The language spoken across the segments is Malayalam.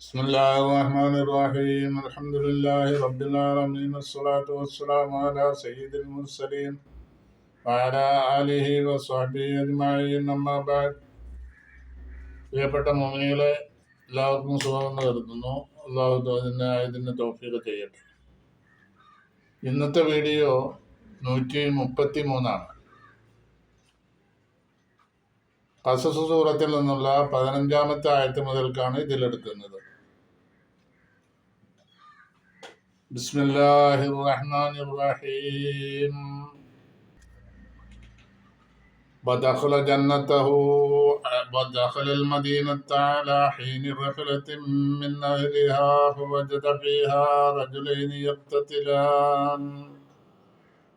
بسم الله الرحمن الرحيم الحمد لله رب العالمين الصلاة والسلام على سيد المرسلين وعلى آله وصحبه أجمعين أما بعد പ്രിയപ്പെട്ട മോമിനികളെ എല്ലാവർക്കും സുഖമെന്ന് കരുതുന്നു അള്ളാഹു അതിന് ഇതിന് തോഫീക്ക് ചെയ്യട്ടെ ഇന്നത്തെ വീഡിയോ നൂറ്റി മുപ്പത്തി മൂന്നാണ് കസസ് സൂറത്തിൽ നിന്നുള്ള പതിനഞ്ചാമത്തെ ആയത്ത് മുതൽക്കാണ് ഇതിലെടുക്കുന്നത് ബിസ്മില്ലാഹി റഹ്മാൻ റഹീം ودخل جنته ودخل المدينة على حين رحلة من أهلها فوجد فيها رجلين يقتتلان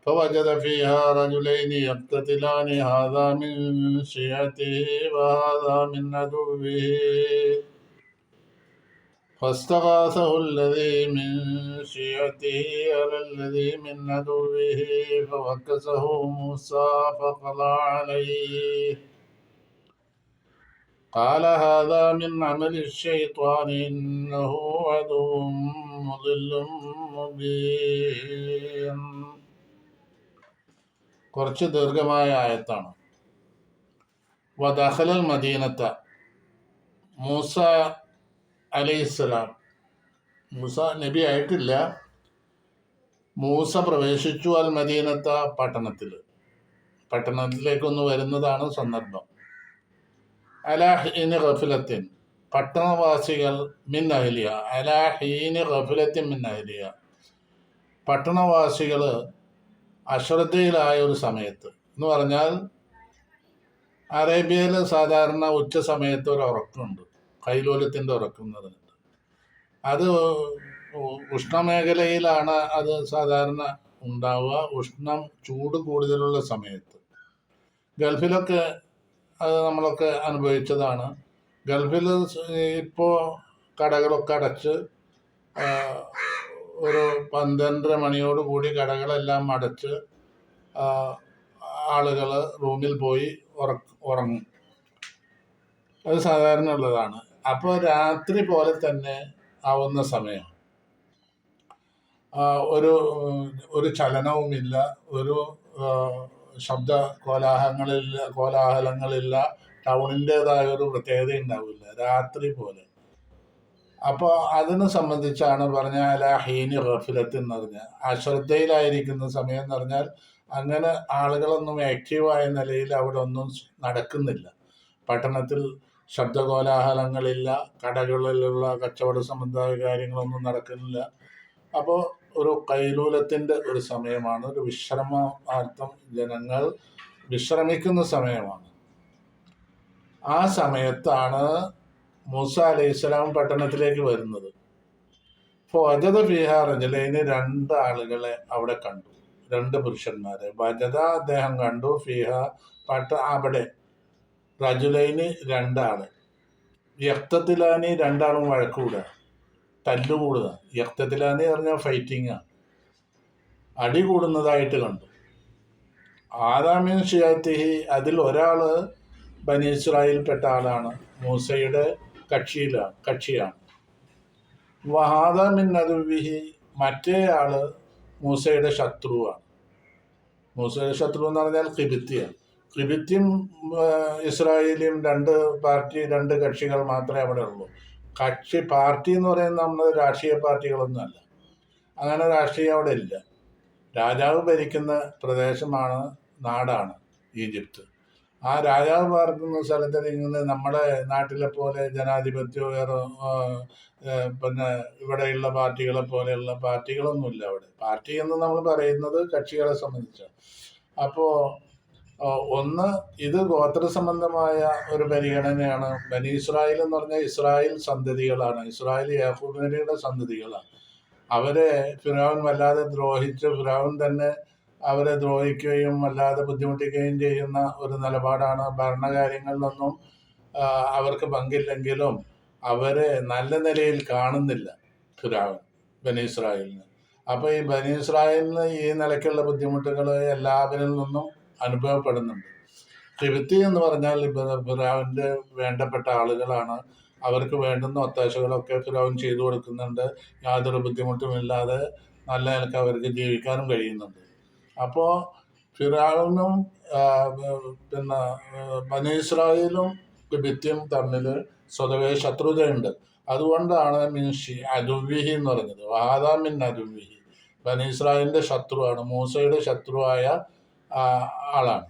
فوجد فيها رجلين يقتتلان هذا من شيعته وهذا من عدوه. فاستغاثه الذي من شيعته على الذي من عدوه فوكسه موسى فقضى عليه. قال هذا من عمل الشيطان إنه عدو مضل مبين. കുറച്ച് ദീർഘമായ ആയത്താണ്. വദഖലൽ മദീനത്ത മൂസ അലൈഹിസ്സലാം മൂസ നബി ആയിട്ടില്ല. മൂസ പ്രവേശിച്ചു അൽ മദീനത്ത പട്ടണത്തിൽ പട്ടണത്തിലേക്കൊന്ന് വരുന്നതാണ് സന്ദർഭം. അലാഹീന് ഗഫിലത്തിൻ പട്ടണവാസികൾ മിൻ അഹലിയ. അലാഹീന് ഗഫിലത്തിൻ മിൻ അഹലിയ. പട്ടണവാസികൾ അശ്രദ്ധയിലായ ഒരു സമയത്ത് എന്ന് പറഞ്ഞാൽ അറേബ്യയിൽ സാധാരണ ഉച്ച സമയത്ത് ഒരു ഉറക്കമുണ്ട് കൈലോലത്തിന്റെ ഉറക്കുന്നതുണ്ട് അത് ഉഷ്ണമേഖലയിലാണ് അത് സാധാരണ ഉണ്ടാവുക. ഉഷ്ണം ചൂട് കൂടുതലുള്ള സമയത്ത്. ഗൾഫിലൊക്കെ അത് നമ്മളൊക്കെ അനുഭവിച്ചതാണ്. ഗൾഫിൽ ഇപ്പോൾ കടകളൊക്കെ അടച്ച് ഒരു പന്ത്രണ്ടര മണിയോട് കൂടി കടകളെല്ലാം അടച്ച് ആളുകൾ റൂമിൽ പോയി ഉറങ്ങും. അത് സാധാരണ ഉള്ളതാണ് അപ്പോൾ രാത്രി പോലെ തന്നെ ആവുന്ന സമയം. ഒരു ഒരു ചലനവുമില്ല ഒരു ശബ്ദ കോലാഹലങ്ങളില്ല കോലാഹലങ്ങളില്ല ടൗണിന്റെതായ ഒരു പ്രത്യേകത ഉണ്ടാവില്ല രാത്രി പോലെ. അപ്പോൾ അതിനെ സംബന്ധിച്ചാണ് പറഞ്ഞാൽ ആ ഹീനി റഫിലത്ത് എന്ന് പറഞ്ഞാൽ അശ്രദ്ധയിലായിരിക്കുന്ന സമയം എന്ന് പറഞ്ഞാൽ അങ്ങനെ ആളുകളൊന്നും ആക്റ്റീവായ നിലയിൽ അവിടെ ഒന്നും നടക്കുന്നില്ല. പട്ടണത്തിൽ ശബ്ദകോലാഹലങ്ങളില്ല കടകളിലുള്ള കച്ചവട സംബന്ധമായ കാര്യങ്ങളൊന്നും നടക്കുന്നില്ല. അപ്പോൾ ഒരു കൈലൂലത്തിന്റെ ഒരു സമയമാണ് ഒരു വിശ്രമാർത്ഥം ജനങ്ങൾ വിശ്രമിക്കുന്ന സമയമാണ്. ആ സമയത്താണ് മൂസ അലൈഹി പട്ടണത്തിലേക്ക് വരുന്നത്. അപ്പോൾ അജത ജില്ലയിൽ റജലൈന് രണ്ട് ആളുകളെ അവിടെ കണ്ടു. രണ്ട് പുരുഷന്മാരെ. വജത അദ്ദേഹം കണ്ടു ഫിഹ പട്ട അവിടെ റജുലൈന് രണ്ടാൾ. യക്തത്തിലാനി രണ്ടാളും വഴക്കൂടുക തല്ലുകൂടുക യക്തത്തിലാനി പറഞ്ഞാൽ ഫൈറ്റിങ്ങാണ് അടി കൂടുന്നതായിട്ട് കണ്ടു. ആദാമിൻ ഷിയാത്തിഹി അതിൽ ഒരാൾ ബനി ഇസ്രായേൽപ്പെട്ട ആളാണ്. മൂസയുടെ കക്ഷിയിലാണ് കക്ഷിയാണ്. നദുവിഹി മറ്റേ ആൾ മൂസയുടെ ശത്രുവാണ്. മൂസയുടെ ശത്രു എന്ന് പറഞ്ഞാൽ കിബിത്തിയാണ് കിബിത്തിയും ഇസ്രായേലിയും രണ്ട് പാർട്ടി രണ്ട് കക്ഷികൾ മാത്രമേ അവിടെ ഉള്ളൂ. കക്ഷി പാർട്ടി എന്ന് പറയുന്നത് നമ്മൾ രാഷ്ട്രീയ പാർട്ടികളൊന്നുമല്ല അങ്ങനെ രാഷ്ട്രീയം അവിടെ ഇല്ല. രാജാവ് ഭരിക്കുന്ന പ്രദേശമാണ് നാടാണ് ഈജിപ്ത്. ആ രാജാവ് പാർക്കുന്ന സ്ഥലത്ത് ഇങ്ങനെ നമ്മുടെ നാട്ടിലെ പോലെ ജനാധിപത്യമോ വേറെ പിന്നെ ഇവിടെയുള്ള പാർട്ടികളെ പോലെയുള്ള പാർട്ടികളൊന്നുമില്ല അവിടെ. പാർട്ടി എന്ന് നമ്മൾ പറയുന്നത് കക്ഷികളെ സംബന്ധിച്ചാണ്. അപ്പോൾ ഒന്ന് ഇത് ഗോത്ര സംബന്ധമായ ഒരു പരിഗണനയാണ്. ബനി ഇസ്രായേൽ എന്ന് പറഞ്ഞാൽ ഇസ്രായേൽ സന്തതികളാണ്. ഇസ്രായേൽ യാഹൂബിനയുടെ സന്തതികളാണ്. അവരെ ഫിറാവൻ വല്ലാതെ ദ്രോഹിച്ച് ഫിറാവൻ തന്നെ അവരെ ദ്രോഹിക്കുകയും അല്ലാതെ ബുദ്ധിമുട്ടിക്കുകയും ചെയ്യുന്ന ഒരു നിലപാടാണ്. ഭരണകാര്യങ്ങളിലൊന്നും അവർക്ക് പങ്കില്ലെങ്കിലും അവരെ നല്ല നിലയിൽ കാണുന്നില്ല ഫിറാവൻ ബനി ഇസ്രായേലിന്. അപ്പോൾ ഈ ബനി ഇസ്രായേലിന് ഈ നിലയ്ക്കുള്ള ബുദ്ധിമുട്ടുകൾ എല്ലാവരിൽ നിന്നും അനുഭവപ്പെടുന്നുണ്ട്. കിബിത്തി എന്ന് പറഞ്ഞാൽ ഫിറ- ഫിറാവിന്റെ വേണ്ടപ്പെട്ട ആളുകളാണ്. അവർക്ക് വേണ്ടുന്ന ഒത്താശകളൊക്കെ ഫിറാവൻ ചെയ്തു കൊടുക്കുന്നുണ്ട്. യാതൊരു ബുദ്ധിമുട്ടുമില്ലാതെ നല്ല നിലയ്ക്ക് അവർക്ക് ജീവിക്കാനും കഴിയുന്നുണ്ട്. അപ്പോൾ ഫിറാളിനും പിന്നെ ബനീസ്രായേലും കിബിത്തിയും തമ്മിൽ സ്വതവേ ശത്രുതയുണ്ട്. അതുകൊണ്ടാണ് മിൻഷി അതുവിഹി എന്ന് പറഞ്ഞത്. വാദാ മിൻ അതുവിഹി ബനീസ്രായേലിന്റെ ശത്രുവാണ് മൂസയുടെ ശത്രുവായ ആളാണ്.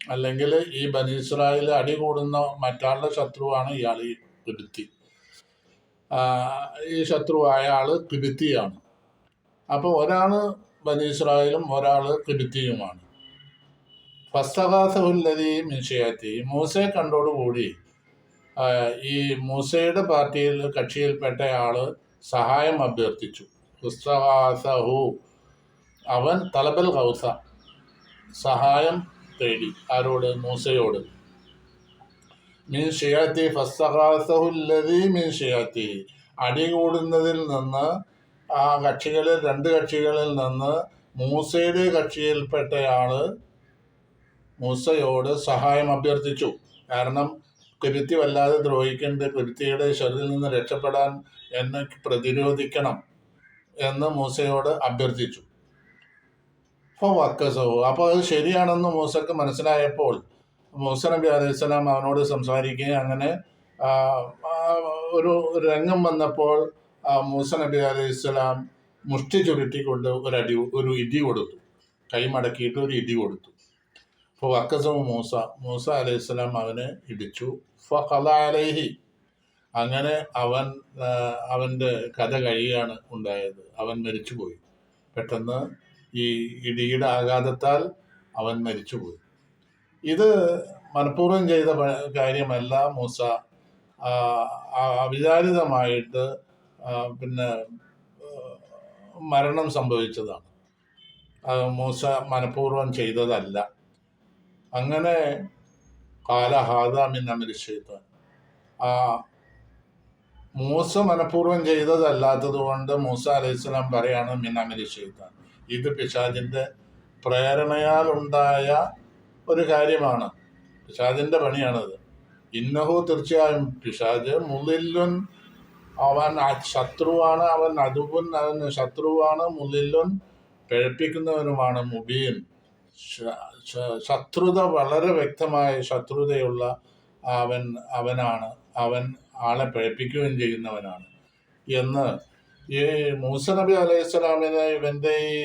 അല്ലെങ്കിൽ ഈ ബനീസ്രായേൽ അടി കൂടുന്ന മറ്റാളുടെ ശത്രുവാണ് ഇയാൾ ഈ കിബിത്തി ഈ ശത്രുവായ ആൾ കിബിത്തിയാണ് അപ്പോൾ ഒരാൾ ബനീസ്രായേലും ഒരാൾ കിബിത്തിയുമാണ് ഫസ്തഹാസഹുല്ലതി മിൻഷിയാത്തി മൂസയെ കണ്ടോടുകൂടി ഈ മൂസയുടെ പാർട്ടിയിൽ കക്ഷിയിൽപ്പെട്ട ആൾ സഹായം അഭ്യർത്ഥിച്ചു. ഫസ്തഹാസഹു അവൻ തലബൽ ഹൗസ സഹായം തേടി ആരോട്? മൂസയോട്. മീൻ ഷിയാത്തി ഫസ്തഹാസഹുല്ലതി മീൻ ഷിയാത്തി അടികൂടുന്നതിൽ നിന്ന് ആ കക്ഷികളിൽ രണ്ട് കക്ഷികളിൽ നിന്ന് മൂസയുടെ കക്ഷിയിൽപ്പെട്ടയാൾ മൂസയോട് സഹായം അഭ്യർത്ഥിച്ചു. കാരണം കുരുത്തി വല്ലാതെ ദ്രോഹിക്കേണ്ട കുരുത്തിയുടെ ശരീരത്തിൽ നിന്ന് രക്ഷപ്പെടാൻ എന്നെ പ്രതിരോധിക്കണം എന്ന് മൂസയോട് അഭ്യർത്ഥിച്ചു. അപ്പോൾ വക്കസോ അപ്പോൾ അത് ശരിയാണെന്ന് മൂസക്ക് മനസ്സിലായപ്പോൾ മൂസ നബി അലൈഹിസ്സലാം അവനോട് സംസാരിക്കുകയും അങ്ങനെ ഒരു രംഗം വന്നപ്പോൾ മൂസ നബി അലൈഹി അലൈഹിസ്സലാം മുഷ്ടി ചുരുട്ടിക്കൊണ്ട് ഒരു അടി ഒരു ഇടി കൊടുത്തു. കൈ മടക്കിയിട്ട് ഒരു ഇടി കൊടുത്തു. അപ്പോൾ വക്കസവും മൂസ മൂസ അലൈഹി അലൈഹിസ്സലാം അവനെ ഇടിച്ചു. ഫല അലൈഹി. അങ്ങനെ അവൻ അവന്റെ കഥ കഴിയാണ് ഉണ്ടായത്. അവൻ മരിച്ചുപോയി. പെട്ടെന്ന് ഈ ഇടിയുടെ ആഘാതത്താൽ അവൻ മരിച്ചുപോയി. ഇത് മനഃപൂർവം ചെയ്ത കാര്യമല്ല മൂസ. അവിചാരിതമായിട്ട് പിന്നെ മരണം സംഭവിച്ചതാണ്. മൂസ മനഃപൂർവം ചെയ്തതല്ല. അങ്ങനെ കാലഹാദാമിൻ അമരിശൈത്താൻ ആ മൂസ മനഃപൂർവം ചെയ്തതല്ലാത്തത് കൊണ്ട് മൂസ അലൈഹിസ്സലാം പറയാണ് മിൻ അമരിശൈത്താൻ ഇത് പിശാചിന്റെ പ്രേരണയാൽ ഉണ്ടായ ഒരു കാര്യമാണ്. പിശാചിന്റെ പണിയാണത്. ഇന്നഹു തീർച്ചയായും പിശാജ് മുലില്ലുൻ അവൻ ശത്രുവാണ് അവൻ അതുപുൻ അവൻ ശത്രുവാണ് മുലില്ലുൻ പിഴപ്പിക്കുന്നവനുമാണ് മുബീൻ. ശത്രുത വളരെ വ്യക്തമായ ശത്രുതയുള്ള അവൻ അവനാണ്. അവൻ ആളെ പിഴപ്പിക്കുകയും ചെയ്യുന്നവനാണ്. എന്ന് ഈ മൂസ നബി അലൈഹി സ്വലാമിനെ ഇവന്റെ ഈ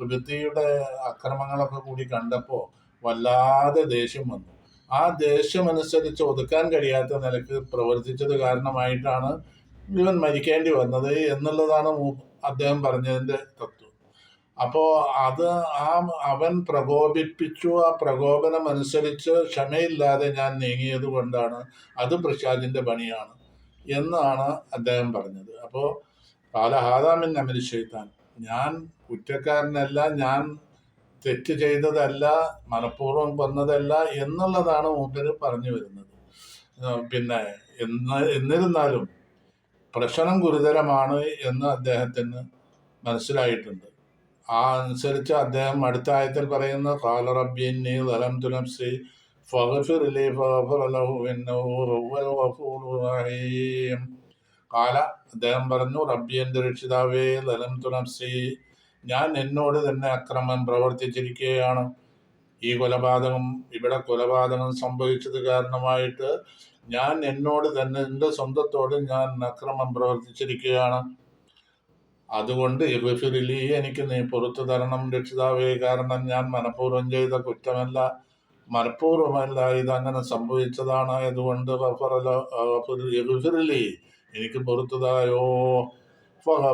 വൃത്തിയുടെ അക്രമങ്ങളൊക്കെ കൂടി കണ്ടപ്പോൾ വല്ലാതെ ദേഷ്യം വന്നു. ആ ദേഷ്യം അനുസരിച്ച് ഒതുക്കാൻ കഴിയാത്ത നിലയ്ക്ക് പ്രവർത്തിച്ചത് കാരണമായിട്ടാണ് ഇവൻ മരിക്കേണ്ടി വന്നത് എന്നുള്ളതാണ് അദ്ദേഹം പറഞ്ഞതിന്റെ തത്വം. അപ്പോ അത് ആ അവൻ പ്രകോപിപ്പിച്ചു ആ പ്രകോപനം അനുസരിച്ച് ക്ഷമയില്ലാതെ ഞാൻ നീങ്ങിയത് കൊണ്ടാണ് അത് പ്രസാദിന്റെ പണിയാണ് എന്നാണ് അദ്ദേഹം പറഞ്ഞത്. അപ്പോ പാലഹാദാമിൻ അമിൽ ഷെയ്ത്താൻ ഞാൻ കുറ്റക്കാരനല്ല ഞാൻ തെറ്റ് ചെയ്തതല്ല മനഃപൂർവം വന്നതല്ല എന്നുള്ളതാണ് മൂപ്പര് പറഞ്ഞു വരുന്നത്. പിന്നെ എന്ന് എന്നിരുന്നാലും പ്രശ്നം ഗുരുതരമാണ് എന്ന് അദ്ദേഹത്തിന് മനസ്സിലായിട്ടുണ്ട്. ആ അനുസരിച്ച് അദ്ദേഹം അടുത്ത ആയത്തിൽ പറയുന്ന കാല ഇന്നഹു റഹീം. അദ്ദേഹം പറഞ്ഞു റബ്ബി എന്റെ രക്ഷിതാവേ ലലം തുലംസി ഞാൻ എന്നോട് തന്നെ അക്രമം പ്രവർത്തിച്ചിരിക്കുകയാണ്. ഈ കൊലപാതകം ഇവിടെ കൊലപാതകം സംഭവിച്ചത് കാരണമായിട്ട് ഞാൻ എന്നോട് തന്നെ എന്റെ സ്വന്തത്തോട് ഞാൻ അക്രമം പ്രവർത്തിച്ചിരിക്കുകയാണ്. അതുകൊണ്ട് ഇഗ്ഫിർലി എനിക്ക് നീ പുറത്തു തരണം. രക്ഷിതാവേ കാരണം ഞാൻ മനഃപൂർവം ചെയ്ത കുറ്റമല്ല മനഃപൂർവമല്ല ഇതങ്ങനെ സംഭവിച്ചതാണ്. അതുകൊണ്ട് ഗഫറല- എനിക്ക് പുറത്തുതായോ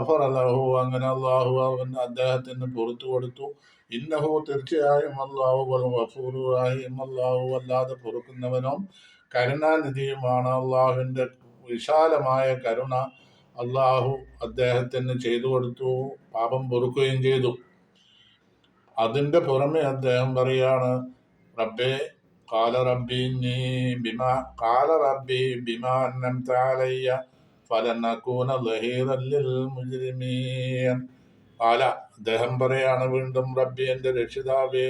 ഫറലഹു അങ്ങനെ അള്ളാഹു അവൻ അദ്ദേഹത്തിന് പുറത്തു കൊടുത്തു. ഇന്നഹു തീർച്ചയായും അള്ളാഹു ഗഫൂറായും അള്ളാഹു അല്ലാതെ പൊറുക്കുന്നവനും കരുണാനിധിയുമാണ് അള്ളാഹുവിന്റെ വിശാലമായ കരുണ. അള്ളാഹു അദ്ദേഹത്തിന് ചെയ്തു കൊടുത്തു പാപം പൊറുക്കുകയും ചെയ്തു. അതിന്റെ പുറമെ അദ്ദേഹം പറയാണ് റബ്ബേ കാല റബ്ബി നീ ബിമാ കാല റബ്ബി ബിമാ താലയ്യ അലയ്യ ഫലനകൂന ലഹീറല്ലിൽ മുജ്രിമീൻ. കാല അദ്ദേഹം പറയാണ് വീണ്ടും റബ്ബി എന്റെ രക്ഷിതാവേ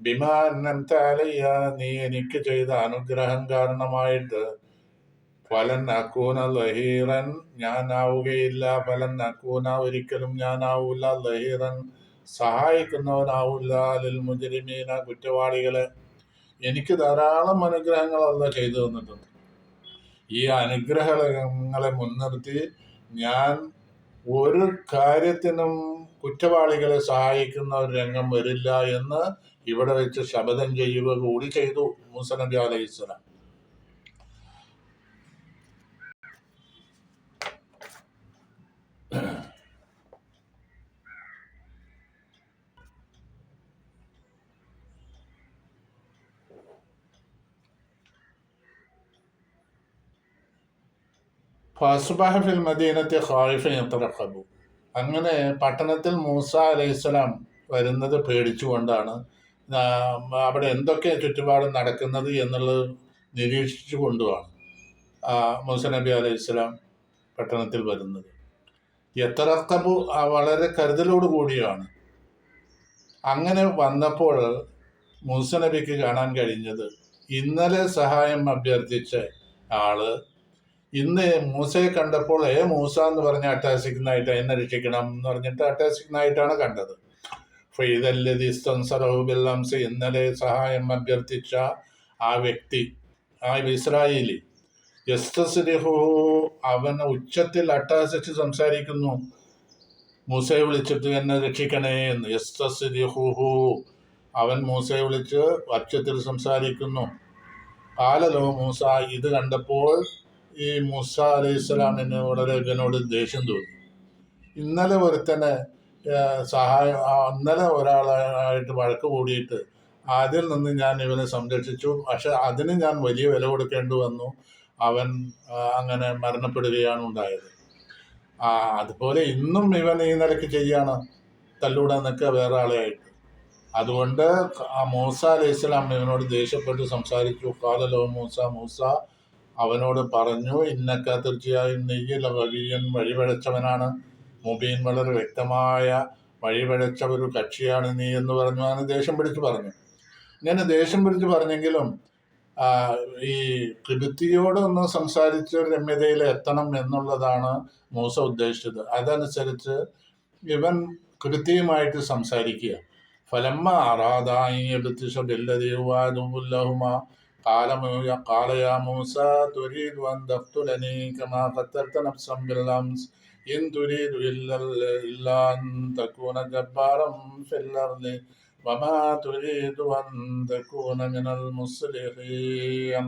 ബിമാനന്തലയ്യ നീ എനിക്ക് ചെയ്ത അനുഗ്രഹം കാരണമായിട്ട്. ഫലൻ അക്കൂന ലഹീറൻ ഞാനാവുകയില്ല ഫലൻ അക്കൂന ഒരിക്കലും ഞാനാവൂല ലഹീറൻ സഹായിക്കുന്നവനാവൂല. അലിൽ മുജരിമീന കുറ്റവാളികളെ. എനിക്ക് ധാരാളം അനുഗ്രഹങ്ങളല്ല ചെയ്തു തന്നിട്ടുണ്ട്. ഈ അനുഗ്രഹങ്ങളെ മുൻനിർത്തി ഞാൻ ഒരു കാര്യത്തിനും കുറ്റവാളികളെ സഹായിക്കുന്ന ഒരു രംഗം വരില്ല എന്ന് ഇവിടെ വെച്ച് ശപഥം ചെയ്യുക കൂടി ചെയ്തു മൂസ നബി യത്തറഖബു അങ്ങനെ പട്ടണത്തിൽ മൂസ അലൈഹിസ്സലാം വരുന്നത് പേടിച്ചുകൊണ്ടാണ് അവിടെ എന്തൊക്കെ ചുറ്റുപാടും നടക്കുന്നത് എന്നുള്ളത് നിരീക്ഷിച്ചു കൊണ്ടുമാണ് മൂസ നബി അലൈഹിസ്സലാം പട്ടണത്തിൽ വരുന്നത്. യത്തറക്കബു വളരെ കരുതലോട് കൂടിയാണ്. അങ്ങനെ വന്നപ്പോൾ മൂസ നബിക്ക് കാണാൻ കഴിഞ്ഞത് ഇന്നലെ സഹായം അഭ്യർത്ഥിച്ച ആൾ ഇന്ന് മൂസയെ കണ്ടപ്പോൾ ഏ മൂസ എന്ന് പറഞ്ഞ് അട്ടാസിക്കുന്നതായിട്ട് എന്നെ രക്ഷിക്കണം എന്ന് പറഞ്ഞിട്ട് അട്ടാസിക്കുന്നതായിട്ടാണ് കണ്ടത്. ഫൈദല്ലദിസ്തൻസറഹുബില്ലംസ് ഇന്നലെ സഹായം അഭ്യർത്ഥിച്ച ആ വ്യക്തി ആ ഇസ്രായേലി. യസ്തസ്രിഹു അവൻ ഉച്ചത്തിൽ അട്ടഹസിച്ച് സംസാരിക്കുന്നു. മൂസയെ വിളിച്ചിട്ട് എന്നെ രക്ഷിക്കണേ എന്ന്. യസ്തസ്രിഹുഹു അവൻ മൂസയെ വിളിച്ച് ഉച്ചത്തിൽ സംസാരിക്കുന്നു. കാലലോ മൂസ ഇത് കണ്ടപ്പോൾ ഈ മൂസ അലൈഹി സ്വലാമിന് വളരെ ഇവനോട് ദേഷ്യം തോന്നി. ഇന്നലെ ഒരുത്തനെ സഹായം അന്നലെ ഒരാളായിട്ട് വഴക്ക് കൂടിയിട്ട് ആദ്യം നിന്ന് ഞാൻ ഇവനെ സംരക്ഷിച്ചു. പക്ഷെ അതിന് ഞാൻ വലിയ വില കൊടുക്കേണ്ടി വന്നു. അവൻ അങ്ങനെ മരണപ്പെടുകയാണ് ഉണ്ടായത്. ആ അതുപോലെ ഇന്നും ഇവൻ ഈ നിലയ്ക്ക് ചെയ്യാണ്. തല്ലൂടാൻ നിൽക്കുക വേറെ ആളെയായിട്ട്. അതുകൊണ്ട് ആ മൂസ അലൈഹി സ്വലാം ഇവനോട് ദേഷ്യപ്പെട്ട് സംസാരിച്ചു. കാലലോ മൂസ മൂസ അവനോട് പറഞ്ഞു ഇന്നക്ക തീർച്ചയായും നെയ്യൽ വഴിയൻ വഴിപഴച്ചവനാണ്. മുബീൻ വളരെ വ്യക്തമായ വഴി വഴിപഴച്ച ഒരു കക്ഷിയാണ് നീ എന്ന് പറഞ്ഞു. അങ്ങനെ ദേഷ്യം പിടിച്ച് പറഞ്ഞു. ഇങ്ങനെ ദേഷ്യം പിടിച്ച് പറഞ്ഞെങ്കിലും ഈ കിബിത്തിയോട് ഒന്ന് സംസാരിച്ച് രമ്യതയിൽ എത്തണം എന്നുള്ളതാണ് മൂസ ഉദ്ദേശിച്ചത്. അതനുസരിച്ച് ഇവൻ കൃത്യമായിട്ട് സംസാരിക്കുക. ഫലമ്മ അറാദായി قال مو- قال يا موسى تريد أن تقتلني كما قتلت نفسا بالأمس إن تريد إلا, إلا أن تكون جبارا في الأرض وما تريد أن تكون من المصلحين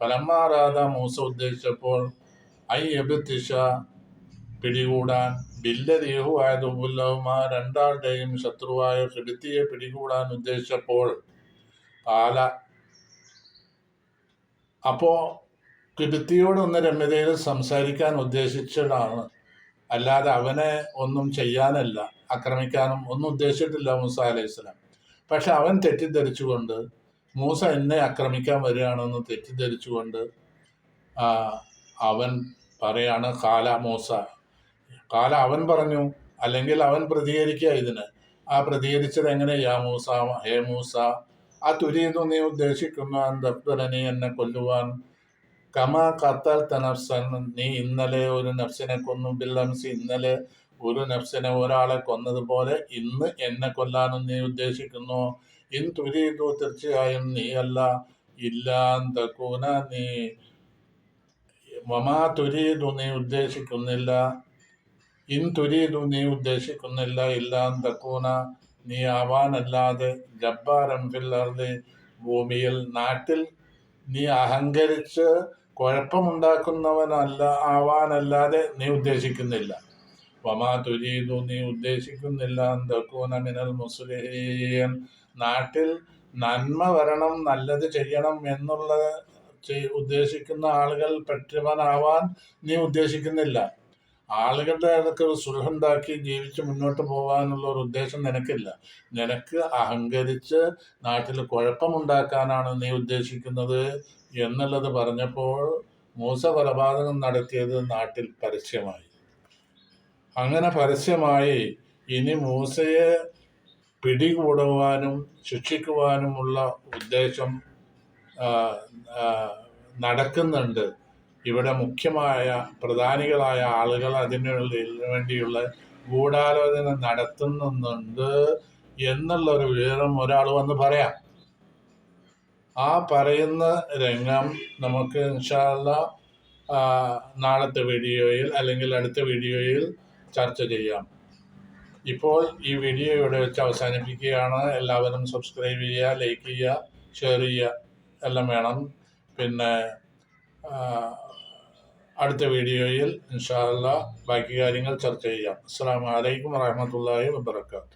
فلما أراد موسى ഉദ്ദേശിച്ചപ്പോൾ ഐ എബിത്തിഷ പിടികൂടാൻ ബില്ലദേഹു ആയതുബുല്ലഹുമ രണ്ടാളുടെയും ശത്രുവായ ഫിബിത്തിയെ പിടികൂടാൻ ഉദ്ദേശിച്ചപ്പോൾ കാല അപ്പോ കിബിത്തിയോട് ഒന്ന് രമ്യതയിൽ സംസാരിക്കാൻ ഉദ്ദേശിച്ചതാണ്. അല്ലാതെ അവനെ ഒന്നും ചെയ്യാനല്ല ആക്രമിക്കാനും ഒന്നും ഉദ്ദേശിച്ചിട്ടില്ല മൂസ അലൈഹി സ്വലാം. പക്ഷെ അവൻ തെറ്റിദ്ധരിച്ചുകൊണ്ട് മൂസ എന്നെ ആക്രമിക്കാൻ വരികയാണെന്ന് തെറ്റിദ്ധരിച്ചുകൊണ്ട് അവൻ പറയാണ് കാല മൂസ. കാല അവൻ പറഞ്ഞു അല്ലെങ്കിൽ അവൻ പ്രതികരിക്കുക ഇതിന്. ആ പ്രതികരിച്ചത് എങ്ങനെ യാ മൂസ ഹേ മൂസ ആ തുരീതു നീ ഉദ്ദേശിക്കുന്ന ദബ്ദലനി എന്നെ കൊല്ലുവാൻ. കമ കത്തൽ തനഫ്സൻ നീ ഇന്നലെ ഒരു നഫ്സിനെ കൊന്നു. ബില്ലംസി ഇന്നലെ ഒരു നഫ്സിനെ ഒരാളെ കൊന്നതുപോലെ ഇന്ന് എന്നെ കൊല്ലാനും നീ ഉദ്ദേശിക്കുന്നു. ഇൻ തുരീതു തീർച്ചയായും നീ അല്ല. ഇല്ലാൻ നീ. മമാ തുരീതു നീ ഉദ്ദേശിക്കുന്നില്ല. ഇൻ തുരീതു നീ ഉദ്ദേശിക്കുന്നില്ല. ഇല്ലാൻ തക്കൂന നീ ആവാനല്ലാതെ ജബ്ബാരം ഫില്ലർദി ഭൂമിയിൽ നാട്ടിൽ നീ അഹങ്കരിച്ച് കുഴപ്പമുണ്ടാക്കുന്നവനല്ല ആവാനല്ലാതെ നീ ഉദ്ദേശിക്കുന്നില്ല. വമാ തുരീതു നീ ഉദ്ദേശിക്കുന്നില്ല. തക്കൂന മിനൽ മുസ്ലിഹീൻ. നാട്ടിൽ നന്മ വരണം നല്ലത് ചെയ്യണം എന്നുള്ള ഉദ്ദേശിക്കുന്ന ആളുകൾ പെട്ടവനാവാൻ നീ ഉദ്ദേശിക്കുന്നില്ല. ആളുകളുടെ അതൊക്കെ സുഖമുണ്ടാക്കി ജീവിച്ച് മുന്നോട്ട് പോകാനുള്ള ഒരു ഉദ്ദേശം നിനക്കില്ല. നിനക്ക് അഹങ്കരിച്ച് നാട്ടിൽ കുഴപ്പമുണ്ടാക്കാനാണ് നീ ഉദ്ദേശിക്കുന്നത് എന്നുള്ളത് പറഞ്ഞപ്പോൾ മൂസ കൊലപാതകം നടത്തിയത് നാട്ടിൽ പരസ്യമായി. അങ്ങനെ പരസ്യമായി ഇനി മൂസയെ പിടികൂടുവാനും ശിക്ഷിക്കുവാനുമുള്ള ഉദ്ദേശം നടക്കുന്നുണ്ട്. ഇവിടെ മുഖ്യമായ പ്രധാനികളായ ആളുകൾ അതിനുള്ളിൽ വേണ്ടിയുള്ള ഗൂഢാലോചന നടത്തുന്നുണ്ട് എന്നുള്ള ഒരു വിവരം ഒരാൾ വന്ന് പറയാം. ആ പറയുന്ന രംഗം നമുക്ക് ഇൻഷാല്ല നാളത്തെ വീഡിയോയിൽ അല്ലെങ്കിൽ അടുത്ത വീഡിയോയിൽ ചർച്ച ചെയ്യാം. ഇപ്പോൾ ഈ വീഡിയോ ഇവിടെ വെച്ച് അവസാനിപ്പിക്കുകയാണ്. എല്ലാവരും സബ്സ്ക്രൈബ് ചെയ്യുക ലൈക്ക് ചെയ്യുക ഷെയർ ചെയ്യുക. എല്ലാം വേണം. പിന്നെ അടുത്ത വീഡിയോയിൽ ഇൻഷാല്ല ബാക്കി കാര്യങ്ങൾ ചർച്ച ചെയ്യാം. അസ്സാം വലൈക്കും വാഹമത്തല്ലാഹി വാബർക്കാത്തു